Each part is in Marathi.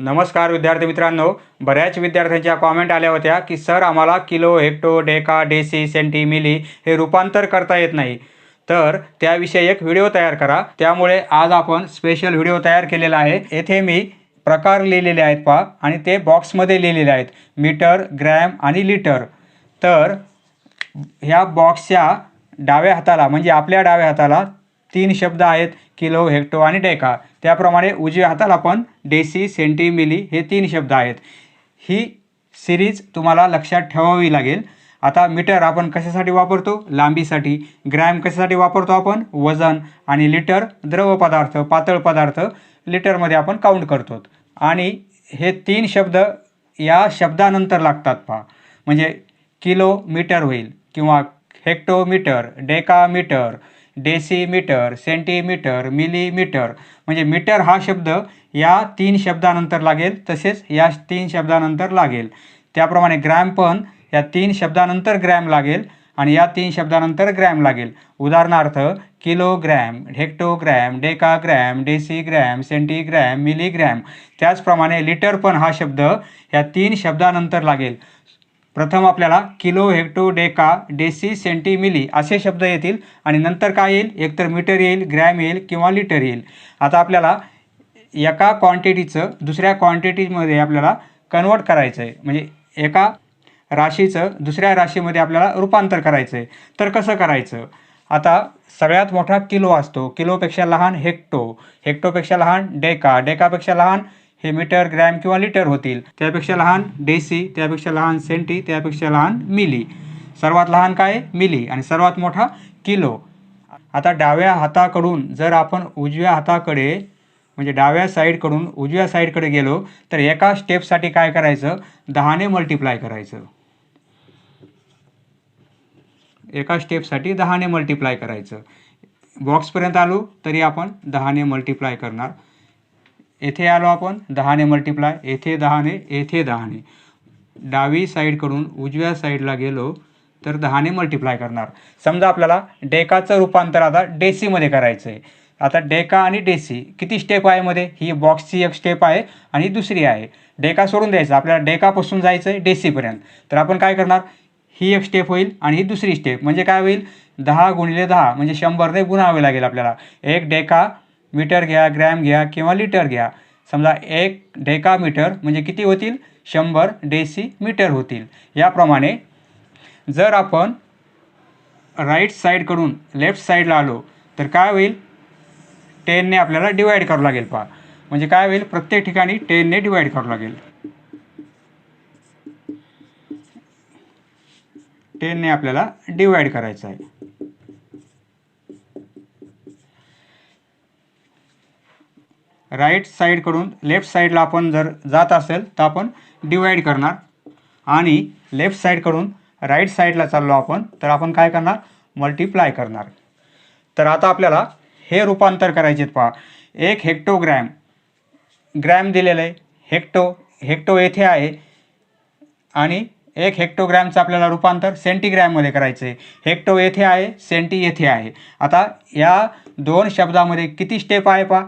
नमस्कार विद्यार्थी मित्रांनो. बऱ्याच विद्यार्थ्यांच्या कॉमेंट आल्या होत्या की सर आम्हाला kilo hecto deca deci centi milli हे रूपांतर करता येत नाही. तर त्याविषयी एक व्हिडिओ तयार करा. त्यामुळे आज आपण स्पेशल व्हिडिओ तयार केलेला आहे. येथे मी प्रकार लिहिलेले आहेत पहा आणि ते बॉक्समध्ये लिहिलेले आहेत. मीटर ग्रॅम आणि लिटर. तर ह्या बॉक्सच्या डाव्या हाताला म्हणजे आपल्या डाव्या हाताला तीन शब्द आहेत. किलो हेक्टो आणि डेका. त्याप्रमाणे उजव्या हाताला पण डेसी सेंटीमिली हे तीन शब्द आहेत. ही सिरीज तुम्हाला लक्षात ठेवावी लागेल. आता मीटर आपण कशासाठी वापरतो? लांबीसाठी. ग्रॅम कशासाठी वापरतो आपण? वजन आणि लिटर द्रव पदार्थ पातळ पदार्थ लिटरमध्ये आपण काउंट करतो. आणि हे तीन शब्द या शब्दानंतर लागतात पहा. म्हणजे किलोमीटर होईल किंवा hectometre decametre decimetre centimetre millimetre. म्हणजे मीटर हा शब्द या तीन शब्दानंतर लागेल तसेच या तीन शब्दानंतर लागेल. त्याप्रमाणे ग्रॅम पण या तीन शब्दानंतर ग्रॅम लागेल आणि या तीन शब्दानंतर ग्रॅम लागेल. उदाहरणार्थ kilogram hectogram decagram decigram centigram milligram. त्याचप्रमाणे लिटर पण हा शब्द या तीन शब्दानंतर लागेल. प्रथम आपल्याला kilo hecto deca deci centi milli असे शब्द येतील आणि नंतर काय येईल? एकतर मीटर येईल ग्रॅम येईल किंवा लिटर येईल. आता आपल्याला एका क्वांटिटीचं दुसऱ्या क्वांटिटीमध्ये आपल्याला कन्वर्ट करायचं आहे म्हणजे एका राशीचं दुसऱ्या राशीमध्ये आपल्याला रूपांतर करायचं आहे तर कसं करायचं? आता सगळ्यात मोठा किलो असतो. किलोपेक्षा लहान हेक्टो हेक्टोपेक्षा लहान डेका. डेकापेक्षा लहान हे मीटर ग्रॅम किंवा लिटर होतील. त्यापेक्षा लहान डेसी त्यापेक्षा लहान सेंटी त्यापेक्षा लहान मिली. सर्वात लहान काय? मिली. आणि सर्वात मोठा किलो. आता डाव्या हाताकडून जर आपण उजव्या हाताकडे म्हणजे डाव्या साईडकडून उजव्या साईडकडे गेलो तर एका स्टेपसाठी काय करायचं? दहाने मल्टिप्लाय करायचं. एका स्टेपसाठी दहाने मल्टिप्लाय करायचं. बॉक्सपर्यंत आलो तरी आपण दहाने मल्टिप्लाय करणार. येथे आलो आपण दहाने मल्टिप्लाय येथे दहाने येथे दहाने. डावी साईडकडून उजव्या साईडला गेलो तर दहाने मल्टिप्लाय करणार. समजा आपल्याला डेकाचं रूपांतर आता डेसीमध्ये करायचं आहे आता डेका आणि डेसी किती स्टेप आहे मध्ये? ही बॉक्सची एक स्टेप आहे आणि दुसरी आहे. डेका सोडून द्यायचं. आपल्याला डेकापासून जायचं आहे डेसीपर्यंत तर आपण काय करणार? ही एक स्टेप होईल आणि ही दुसरी स्टेप म्हणजे काय होईल? दहा गुणिले दहा म्हणजे शंभरने गुणावे लागेल आपल्याला. एक डेका मीटर घ्या ग्रॅम घ्या किंवा लिटर घ्या. समजा एक डेका मीटर म्हणजे किती होतील? शंभर डेसी मीटर होतील. याप्रमाणे जर आपण राईट साईडकडून लेफ्ट साईडला आलो तर काय होईल? टेनने आपल्याला डिवाईड करावं लागेल पहा. म्हणजे काय होईल? प्रत्येक ठिकाणी टेनने डिवाईड करावं लागेल. टेनने आपल्याला डिवाईड करायचं आहे. राईट साईडकडून लेफ्ट साईडला आपण जर जात असेल तर आपण डिवाईड करणार. आणि लेफ्ट साईडकडून राईट साईडला चाललो आपण तर आपण काय करणार? मल्टिप्लाय करणार. तर आता आपल्याला हे रूपांतर करायचे आहेत पहा. एक हेक्टोग्रॅम. ग्रॅम दिलेलं आहे. हेक्टो हेक्टो येथे आहे. आणि एक हेक्टोग्रॅमचं आपल्याला रूपांतर सेंटीग्रॅममध्ये करायचं आहे. हेक्टो येथे आहे सेंटी येथे आहे. आता या दोन शब्दामध्ये किती स्टेप आहे पहा?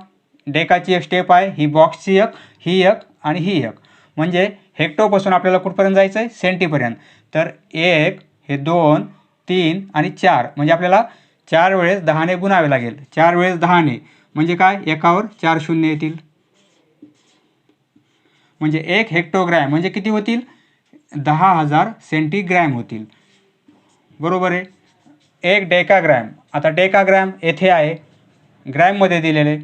डेकाची एक स्टेप आहे. ही बॉक्सची एक ही एक आणि ही एक. म्हणजे हेक्टोपासून आपल्याला कुठपर्यंत जायचं आहे सेंटीपर्यंत तर एक हे दोन तीन आणि चार. म्हणजे आपल्याला चार वेळेस दहाने गुणावे लागेल. चार वेळेस दहाने. म्हणजे काय? एकावर चार शून्य येतील. म्हणजे एक हेक्टोग्रॅम म्हणजे किती होतील? दहा हजार सेंटीग्रॅम होतील. बरोबर आहे? एक डेकाग्रॅम आता डेकाग्रॅम येथे आहे. ग्रॅममध्ये दिलेले.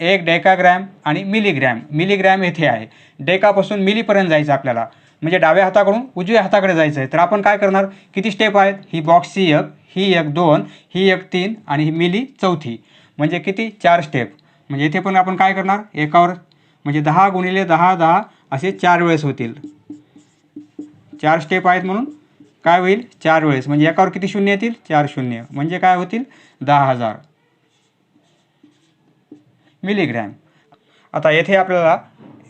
एक डेकाग्रॅम आणि मिलीग्रॅम. मिलीग्रॅम येथे आहे. डेकापासून मिलीपर्यंत जायचं आपल्याला. म्हणजे डाव्या हाताकडून उजव्या हाताकडे जायचं आहे तर आपण काय करणार? किती स्टेप आहेत? ही बॉक्सची एक ही एक दोन ही एक तीन आणि ही मिली चौथी. म्हणजे किती? चार स्टेप म्हणजे इथे पण आपण काय करणार? एकावर म्हणजे दहा गुणिले दहा दहा असे चार वेळेस होतील. चार स्टेप आहेत म्हणून काय होईल? चार वेळेस. म्हणजे एकावर किती शून्य येतील? चार शून्य. म्हणजे काय होतील? दहा हजार. मिलीग्रॅम. आता येथे आपल्याला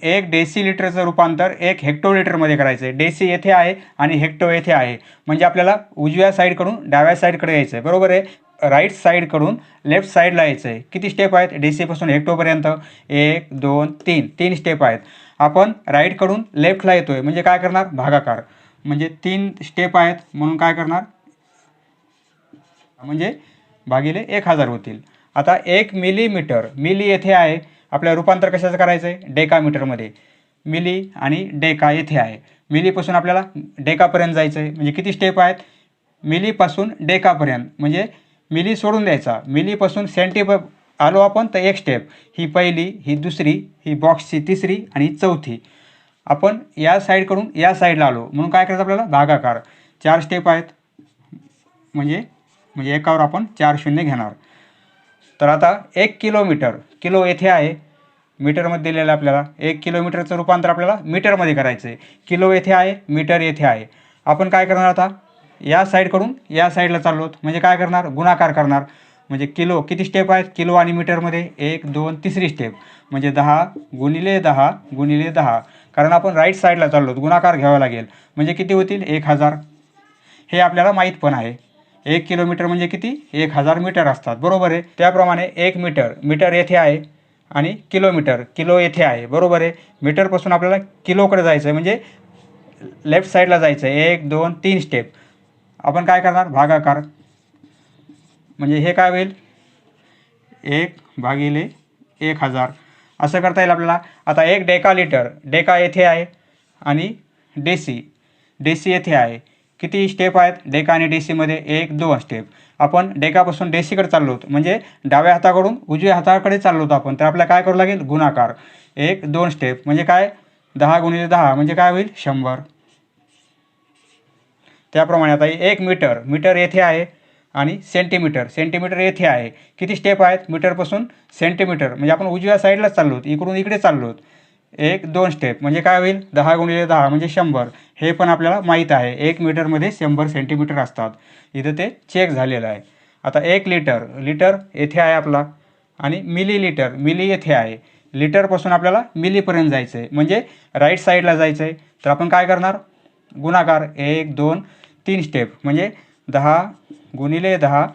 एक डेसी लिटरचं रूपांतर एक हेक्टोलिटरमध्ये करायचं आहे डेसी येथे आहे आणि हेक्टो येथे आहे. म्हणजे आपल्याला उजव्या साईडकडून डाव्या साईडकडे यायचं आहे बरोबर आहे? राईट साईडकडून लेफ्ट साईडला यायचं आहे किती स्टेप आहेत? डेसीपासून हेक्टोपर्यंत एक दोन तीन. तीन स्टेप आहेत. आपण राईटकडून लेफ्टला येतो आहे म्हणजे काय करणार? भागाकार. म्हणजे तीन स्टेप आहेत. म्हणून काय करणार? म्हणजे भागिले एक हजार होतील. आता एक मिलीमीटर मिली येथे आहे. आपल्या रूपांतर कशाचं करायचं आहे डेकामीटरमध्ये. मिली आणि डेका येथे आहे. मिलीपासून आपल्याला डेकापर्यंत जायचं आहे म्हणजे किती स्टेप आहेत? मिलीपासून डेकापर्यंत. म्हणजे मिली सोडून द्यायचा. मिलीपासून सेंटी आलो आपण तर एक स्टेप ही पहिली ही दुसरी ही बॉक्सची तिसरी आणि चौथी. आपण या साईडकडून या साईडला आलो. म्हणून काय करायचं आपल्याला? भागाकार. चार स्टेप आहेत. म्हणजे म्हणजे एकावर आपण चार शून्य घेणार. तर आता एक किलोमीटर किलो येथे आहे. मीटरमध्ये दिलेलं आहे आपल्याला एक किलोमीटरचं रूपांतर आपल्याला मीटरमध्ये करायचं आहे किलो येथे आहे मीटर येथे आहे. आपण काय करणार आता? या साईडकडून या साईडला चाललो. आहोत. म्हणजे काय करणार? गुणाकार करणार. म्हणजे किलो किती स्टेप आहेत? किलो आणि मीटरमध्ये एक दोन तिसरी स्टेप म्हणजे दहा गुणिले दहा गुणिले दहा. कारण आपण राईट साईडला चाललो. आहोत. गुणाकार घ्यावा लागेल. म्हणजे किती होतील? एक हजार. हे आपल्याला माहीत पण आहे. एक किलोमीटर म्हणजे किती? एक हजार मीटर असतात. बरोबर आहे? त्याप्रमाणे एक मीटर. मीटर येथे आहे आणि किलोमीटर. किलो येथे आहे. बरोबर आहे? मीटरपासून आपल्याला किलोकडे जायचं आहे म्हणजे लेफ्ट साईडला जायचं आहे एक दोन तीन स्टेप. आपण काय करणार? भागाकार. म्हणजे हे काय होईल? एक भागिले एक हजार. असं करता येईल आपल्याला. आता एक डेका लिटर डेका येथे आहे आणि डेसी. डेसी येथे आहे. किती स्टेप आहेत? डेका आणि डेसीमध्ये एक दोन स्टेप आपण डेकापासून डेसीकडे चाललो होतो. म्हणजे डाव्या हाताकडून उजव्या हाताकडे चाललो होतो आपण. तर आपल्याला काय करावं लागेल? गुणाकार. एक दोन स्टेप म्हणजे काय? दहा गुणिले दहा. म्हणजे काय होईल? शंभर. त्याप्रमाणे आता एक मीटर. मीटर येथे आहे आणि सेंटीमीटर सेंटीमीटर येथे आहे. किती स्टेप आहेत? मीटरपासून सेंटीमीटर म्हणजे आपण उजव्या साईडलाच चाललो आहोत इकडून इकडे चाललो आहोत एक दोन स्टेप म्हणजे काय होईल? दहा गुणिले दहा म्हणजे शंभर. हे पण आपल्याला माहीत आहे. एक मीटरमध्ये शंभर सेंटीमीटर असतात. इथं ते चेक झालेलं आहे. आता एक लिटर लिटर येथे आहे आपला. आणि मिली लिटर मिली येथे आहे. लिटरपासून आपल्याला मिलीपर्यंत जायचं आहे म्हणजे राईट साईडला जायचं आहे तर आपण काय करणार? गुणाकार. एक दोन तीन स्टेप म्हणजे दहा गुणिले दहा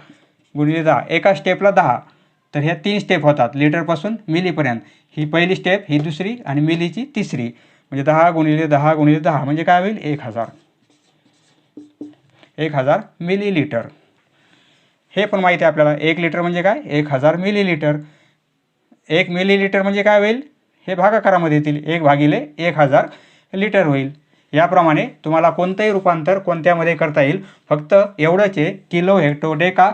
गुणिले दहा. एका स्टेपला दहा. तर ह्या तीन स्टेप होतात. लिटरपासून मिलीपर्यंत ही पहिली स्टेप ही दुसरी आणि मिलीची तिसरी. म्हणजे दहा गुणिले दहा गुणिले दहा म्हणजे काय होईल? एक हजार. एक हजार मिलीलिटर हे पण माहिती आहे आपल्याला. एक लिटर म्हणजे काय? एक हजार मिलीलिटर एक मिलीलिटर म्हणजे काय होईल? हे भागाकारामध्ये येतील. एक भागिले एक हजार लिटर होईल. याप्रमाणे तुम्हाला कोणतंही रूपांतर कोणत्यामध्ये करता येईल? फक्त एवढंच आहे किलो हेक्टो डेका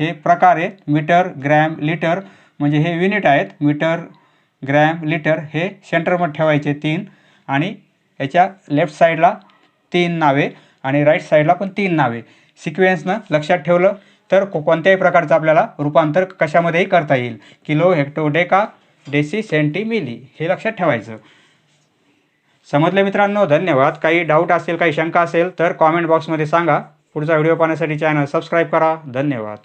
हे प्रकार आहेत मीटर ग्रॅम लिटर म्हणजे हे युनिट आहेत मीटर ग्रॅम लिटर हे सेंटरमध्ये ठेवायचे तीन. आणि याच्या लेफ्ट साईडला तीन नावे आणि राईट साईडला पण तीन नावे. सिक्वेन्सनं लक्षात ठेवलं तर को कोणत्याही प्रकारचं आपल्याला रूपांतर कशामध्येही करता येईल. Kilo hecto deca deci centi milli हे लक्षात ठेवायचं. समजले मित्रांनो? धन्यवाद. काही डाऊट असेल काही शंका असेल तर कॉमेंट बॉक्समध्ये सांगा. पुढचा व्हिडिओ पाहण्यासाठी चॅनल सबस्क्राईब करा. धन्यवाद.